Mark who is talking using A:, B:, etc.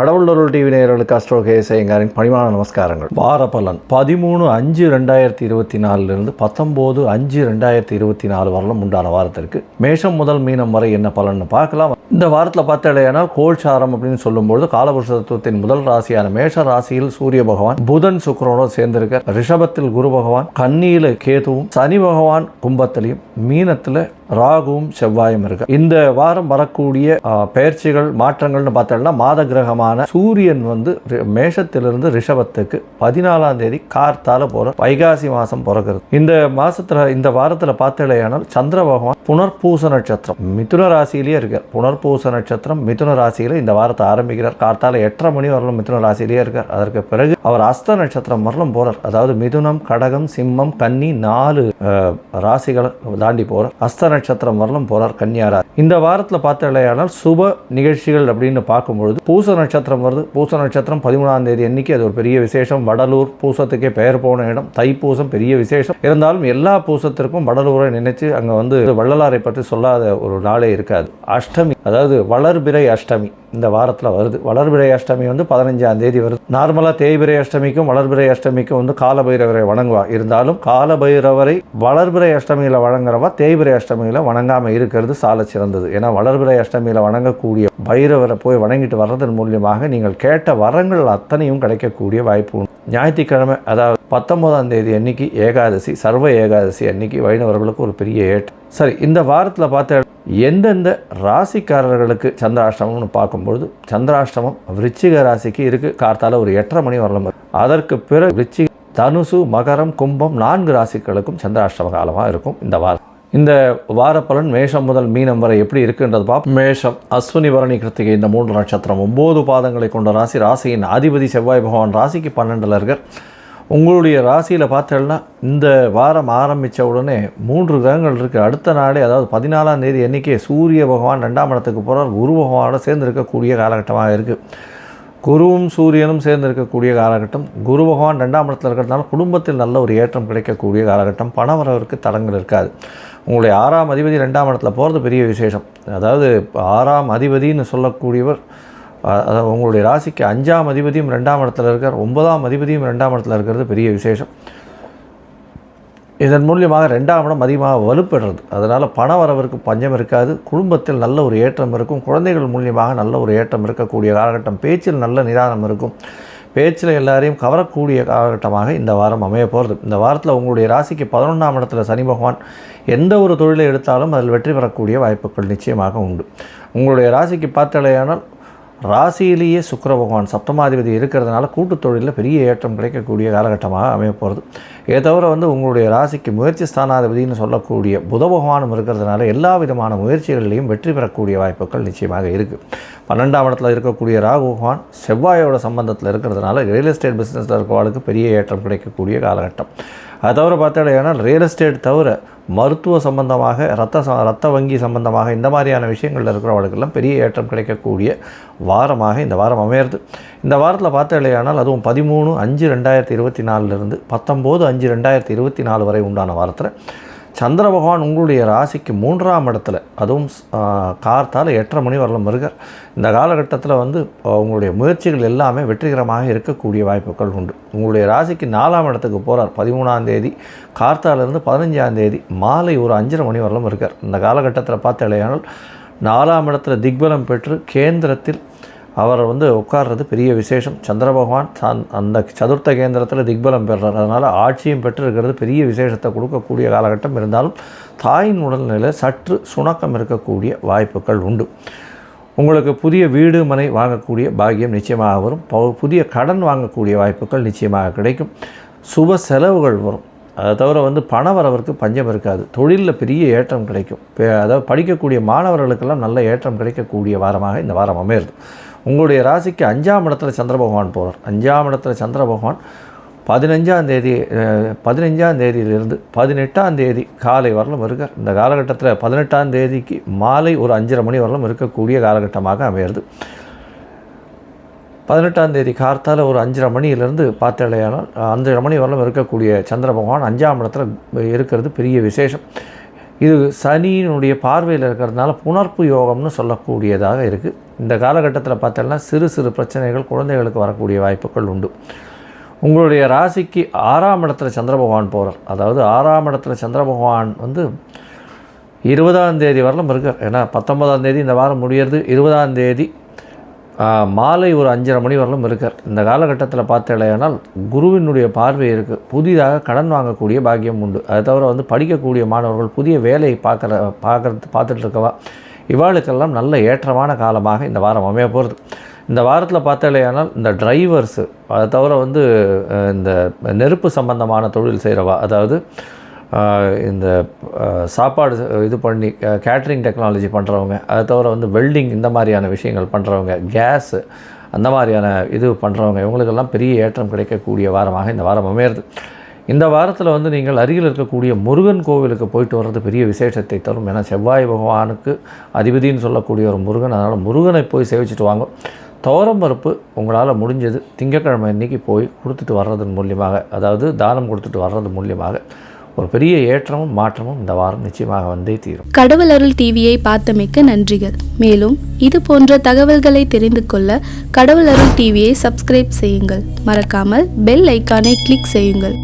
A: கடவுளொருள் TV நேயர்களுக்கு astro கேசையங்காரின் பணிவான நமஸ்காரங்கள். வார பலன். பதிமூணு அஞ்சு ரெண்டாயிரத்தி இருபத்தி நாலுலேருந்து பத்தொம்போது அஞ்சு ரெண்டாயிரத்தி இருபத்தி நாலு வரலும் உண்டான வாரத்திற்கு மேஷம் முதல் மீனம் வரை என்ன பலன்னு பார்க்கலாம். இந்த வாரத்தில் பார்த்தாலேயானால் கோல்சாரம் அப்படின்னு சொல்லும்போது காலபுருஷ தத்துவத்தின் முதல் ராசியான மேஷ ராசியில் சூரிய பகவான் புதன் சுக்கரனோடு சேர்ந்திருக்க ரிஷபத்தில் குரு பகவான் கன்னியில கேதுவும் சனி பகவான் கும்பத்திலையும் மீனத்தில் ராகுவும் செவ்வாயும் இருக்கு. இந்த வாரம் வரக்கூடிய பயிற்சிகள் மாற்றங்கள்னு பார்த்தோம்னா மாத கிரகமான சூரியன் வந்து ரி- மேஷத்திலிருந்து ரிஷபத்துக்கு பதினாலாம் தேதி கார்த்தால போற வைகாசி மாசம் பிறக்கிறது. இந்த மாசத்துல இந்த வாரத்துல பார்த்தலையானால் சந்திர பகவான் புனர்பூச நட்சத்திரம் மிதுன ராசியிலேயே இருக்கார். புனர்பூச நட்சத்திரம் மிதுன ராசியில இந்த வாரத்தை ஆரம்பிக்கிறார். கார்த்தால எட்டரை மணி வரலும் மிதுன ராசியிலேயே இருக்கார். அதற்கு பிறகு அவர் அஸ்த நட்சத்திரம் வரலும் போறார். அதாவது மிதுனம் கடகம் சிம்மம் கன்னி நாலு ராசிகளை தாண்டி போறார். அஸ்த நட்சத்திரம் வரலும் போறார் கன்னியாரா. இந்த வாரத்தில் பார்த்தலையானால் சுப நிகழ்ச்சிகள் அப்படின்னு பார்க்கும்பொழுது பூச நட்சத்திரம் வருது. பூச நட்சத்திரம் பதிமூணாம் தேதி அன்னைக்கு அது ஒரு பெரிய விசேஷம். வடலூர் பூசத்துக்கே பெயர் போன இடம். தைப்பூசம் பெரிய விசேஷம். இருந்தாலும் எல்லா பூசத்திற்கும் வடலூரை நினைச்சு அங்கே வந்து வள்ளலாரை பற்றி சொல்லாத ஒரு நாளே இருக்காது. அஷ்டமி அதாவது வளர்பிறை அஷ்டமி. இந்த வாரத்தில் வருது. வளர்பிறை அஷ்டமி வந்து பதினஞ்சாம் தேதி வருது. நார்மலாக தேய்பிரை அஷ்டமிக்கும் வளர்பிறை அஷ்டமிக்கும் வந்து காலபைரவரை வணங்குவா. இருந்தாலும் காலபைரவரை வளர்பிறை அஷ்டமியில் வணங்குறவா தேய்பிரை அஷ்டமியில் வணங்காமல் இருக்கிறது சால சிறந்தது. ஏன்னா வளர்பிறை அஷ்டமியில் வணங்கக்கூடிய பைரவரை போய் வணங்கிட்டு வர்றதன் மூலியமாக நீங்கள் கேட்ட வரங்கள் அத்தனையும் கிடைக்கக்கூடிய வாய்ப்பு உண்டு. ஞாயிற்றுக்கிழமை அதாவது பத்தொன்பதாம் தேதி அன்னைக்கு ஏகாதசி சர்வ ஏகாதசி அன்னைக்கு வைணவர்களுக்கு ஒரு பெரிய ஏற்று சரி இந்த வாரத்தில் பார்த்த எந்தெந்த ராசிக்காரர்களுக்கு சந்திராஷ்டமம்னு பார்க்கும்பொழுது சந்திராஷ்டமம் விருச்சிக ராசிக்கு இருக்குது கார்த்தால ஒரு எட்டரை மணி வரலாம் அதற்கு பிறகு விருச்சிக தனுசு மகரம் கும்பம் நான்கு ராசிகளுக்கும் சந்திராஷ்டம காலமாக இருக்கும் இந்த வாரம். இந்த வார பலன் மேஷம் முதல் மீனம் வரை எப்படி இருக்குன்றது பார்ப்போம். மேஷம் அஸ்வினி பரணி கிருத்திகை இந்த மூன்று நட்சத்திரம் ஒம்பது பாதங்களை கொண்ட ராசி. ராசியின் அதிபதி செவ்வாய் பகவான் ராசிக்கு பன்னெண்டில் இருக்கார். உங்களுடைய ராசியில் பார்த்தேன்னா இந்த வாரம் ஆரம்பித்த உடனே மூன்று கிரகங்கள் இருக்குது அடுத்த நாளே அதாவது பதினாலாம் தேதி எண்ணிக்கை சூரிய பகவான் ரெண்டாம் இடத்துக்கு போகிறார் குரு பகவானோட சேர்ந்து இருக்கக்கூடிய காலகட்டமாக இருக்குது குருவும் சூரியனும் சேர்ந்து இருக்கக்கூடிய காலகட்டம். குரு பகவான் ரெண்டாம் இடத்துல இருக்கிறதுனால குடும்பத்தில் நல்ல ஒரு ஏற்றம் கிடைக்கக்கூடிய காலகட்டம். பணவரவிற்கு தடங்கள் இருக்காது. உங்களுடைய ஆறாம் அதிபதி ரெண்டாம் இடத்துல போகிறது பெரிய விசேஷம். அதாவது ஆறாம் அதிபதின்னு சொல்லக்கூடியவர் அதாவது உங்களுடைய ராசிக்கு அஞ்சாம் அதிபதியும் ரெண்டாம் இடத்துல இருக்கிற ஒன்பதாம் அதிபதியும் ரெண்டாம் இடத்துல இருக்கிறது பெரிய விசேஷம். இதன் மூலியமாக ரெண்டாம் இடம் அதிகமாக வலுப்பெறுறது. அதனால் பண வரவிற்கு பஞ்சம் இருக்காது குடும்பத்தில் நல்ல ஒரு ஏற்றம் இருக்கும் குழந்தைகள் மூலியமாக நல்ல ஒரு ஏற்றம் இருக்கக்கூடிய காலகட்டம் பேச்சில் நல்ல நிதானம் இருக்கும் பேச்சில் எல்லாரையும் கவரக்கூடிய காலகட்டமாக இந்த வாரம் அமைய போகிறது இந்த வாரத்தில் உங்களுடைய ராசிக்கு பதினொன்றாம் இடத்துல சனி பகவான் எந்த ஒரு தொழிலை எடுத்தாலும் அதில் வெற்றி பெறக்கூடிய வாய்ப்புகள் நிச்சயமாக உண்டு. உங்களுடைய ராசிக்கு பார்த்தலையானால் ராசியிலேயே சுக்கர பகவான் சப்தமாதிபதி இருக்கிறதுனால கூட்டுத் தொழிலில் பெரிய ஏற்றம் கிடைக்கக்கூடிய காலகட்டமாக அமைய போகிறது. இதை தவிர வந்து உங்களுடைய ராசிக்கு முயற்சி ஸ்தானாதிபதினு சொல்லக்கூடிய புத பகவானும் இருக்கிறதுனால எல்லா விதமான முயற்சிகளிலையும் வெற்றி பெறக்கூடிய வாய்ப்புகள் நிச்சயமாக இருக்குது பன்னெண்டாம் இடத்துல இருக்கக்கூடிய ராகு பகவான் செவ்வாயோட சம்பந்தத்தில் இருக்கிறதுனால ரியல் எஸ்டேட் பிஸ்னஸில் இருக்கிறவங்களுக்கு பெரிய ஏற்றம் கிடைக்கக்கூடிய காலகட்டம். அது தவிர பார்த்தாலேயானால் ரியல் எஸ்டேட் தவிர மருத்துவ சம்பந்தமாக ரத்த ரத்த வங்கி சம்பந்தமாக இந்த மாதிரியான விஷயங்களில் இருக்கிறவர்களுக்கெல்லாம் பெரிய ஏற்றம் கிடைக்கக்கூடிய வாரமாக இந்த வாரம் அமையிறது. இந்த வாரத்தில் பார்த்தாலேயானால் அதுவும் பதிமூணு அஞ்சு ரெண்டாயிரத்தி இருபத்தி நாலுலேருந்து பத்தொம்போது அஞ்சு ரெண்டாயிரத்தி இருபத்தி நாலு வரை உண்டான வாரத்தில் சந்திர பகவான் உங்களுடைய ராசிக்கு மூன்றாம் இடத்துல அதுவும் கார்த்தால் கார்த்தால எட்டரை மணி வரலும் இருக்கார் இந்த காலகட்டத்தில் வந்து உங்களுடைய முயற்சிகள் எல்லாமே வெற்றிகரமாக இருக்கக்கூடிய வாய்ப்புகள் உண்டு. உங்களுடைய ராசிக்கு நாலாம் இடத்துக்கு போகிறார் பதிமூணாம் தேதி கார்த்தாலேருந்து பதினஞ்சாம் தேதி மாலை ஒரு அஞ்சரை மணி வரலும் இருக்கார் இந்த காலகட்டத்தில் பார்த்தாலேயானால் நாலாம் இடத்துல திக்பலம் பெற்று கேந்திரத்தில் அவர் வந்து உட்கார்றது பெரிய விசேஷம். சந்திர பகவான் தான் அந்த சதுர்த்த கேந்திரத்தில் திக்பலம் பெறுறார் அதனால் ஆட்சியும் பெற்றிருக்கிறது பெரிய விசேஷத்தை கொடுக்கக்கூடிய காலகட்டம் இருந்தாலும் தாயின் உடல்நிலையில் சற்று சுணக்கம் இருக்கக்கூடிய வாய்ப்புகள் உண்டு. உங்களுக்கு புதிய வீடு மனை வாங்கக்கூடிய பாக்கியம் நிச்சயமாக வரும். புதிய கடன் வாங்கக்கூடிய வாய்ப்புகள் நிச்சயமாக கிடைக்கும். சுப செலவுகள் வரும். அதை தவிர வந்து பண வரவருக்கு பஞ்சம் இருக்காது. தொழிலில் பெரிய ஏற்றம் கிடைக்கும். அதாவது படிக்கக்கூடிய மாணவர்களுக்கெல்லாம் நல்ல ஏற்றம் கிடைக்கக்கூடிய வாரமாக இந்த வாரம் அமையிறது. உங்களுடைய ராசிக்கு அஞ்சாம் இடத்துல சந்திர பகவான் போகிறார் அஞ்சாம் இடத்துல சந்திர பகவான் பதினஞ்சாம் தேதி பதினஞ்சாம் தேதியிலிருந்து பதினெட்டாம் தேதி காலை வரலும் இருக்கார். இந்த காலகட்டத்தில் பதினெட்டாம் தேதிக்கு மாலை ஒரு அஞ்சரை மணி வரலும் இருக்கக்கூடிய காலகட்டமாக அமையிறது. பதினெட்டாம் தேதி கார்த்தால ஒரு அஞ்சரை மணியிலேருந்து பார்த்தலையானால் அஞ்சரை மணி வரலும் இருக்கக்கூடிய சந்திர பகவான் அஞ்சாம் இடத்துல இருக்கிறது பெரிய விசேஷம். இது சனியினுடைய பார்வையில் இருக்கிறதுனால புணர்ப்பு யோகம்னு சொல்லக்கூடியதாக இருக்குது இந்த காலகட்டத்தில் பார்த்தோம்னா சிறு சிறு பிரச்சனைகள் குழந்தைகளுக்கு வரக்கூடிய வாய்ப்புகள் உண்டு. உங்களுடைய ராசிக்கு ஆறாம் இடத்துல சந்திர பகவான் போகிறார் அதாவது ஆறாம் இடத்துல சந்திர பகவான் வந்து இருபதாம் தேதி வரலும் இருக்கார். ஏன்னா பத்தொன்பதாம் தேதி இந்த வாரம் முடியறது இருபதாம் தேதி மாலை ஒரு அஞ்சரை மணி வரலும் இருக்கார். இந்த காலகட்டத்தில் பார்த்தேலையானால் குருவினுடைய பார்வை இருக்குது புதிதாக கடன் வாங்கக்கூடிய பாக்கியம் உண்டு. அதை தவிர வந்து படிக்கக்கூடிய மாணவர்கள் புதிய வேலையை பார்க்குற பார்க்குறது பார்த்துட்டு இருக்கவா? இவாளுக்கெல்லாம் நல்ல ஏற்றமான காலமாக இந்த வாரம் அமைய போகிறது இந்த வாரத்தில் பார்த்தாலேயானால் இந்த டிரைவர்ஸு அதை தவிர வந்து இந்த நெருப்பு சம்பந்தமான தொழில் செய்கிறவா அதாவது இந்த சாப்பாடு இது பண்ணி கேட்ரிங் டெக்னாலஜி பண்ணுறவங்க அதை தவிர வந்து வெல்டிங் இந்த மாதிரியான விஷயங்கள் பண்ணுறவங்க கேஸு அந்த மாதிரியான இது பண்ணுறவங்க இவங்களுக்கெல்லாம் பெரிய ஏற்றம் கிடைக்கக்கூடிய வாரமாக இந்த வாரம் அமையிறது. இந்த வாரத்தில் வந்து நீங்கள் அருகில் இருக்கக்கூடிய முருகன் கோவிலுக்கு போயிட்டு வர்றது பெரிய விசேஷத்தை தரும். ஏன்னா செவ்வாய் பகவானுக்கு அதிபதின்னு சொல்லக்கூடிய ஒரு முருகன் அதனால் முருகனை போய் சேவிச்சிட்டு வாங்க. துவரம் பருப்பு உங்களால் முடிஞ்சது. திங்கக்கிழமை இன்றைக்கி போய் கொடுத்துட்டு வர்றதன் மூலியமாக அதாவது தானம் கொடுத்துட்டு வர்றது மூலியமாக ஒரு பெரிய ஏற்றமும் மாற்றமும் இந்த வாரம் நிச்சயமாக வந்தே தீரும்.
B: கடவுள் அருள் டிவியை பார்த்தமைக்க நன்றிகள். மேலும் இது போன்ற தகவல்களை தெரிந்து கொள்ள கடவுள் அருள் டிவியை சப்ஸ்கிரைப் செய்யுங்கள். மறக்காமல் பெல் ஐக்கானை கிளிக் செய்யுங்கள்.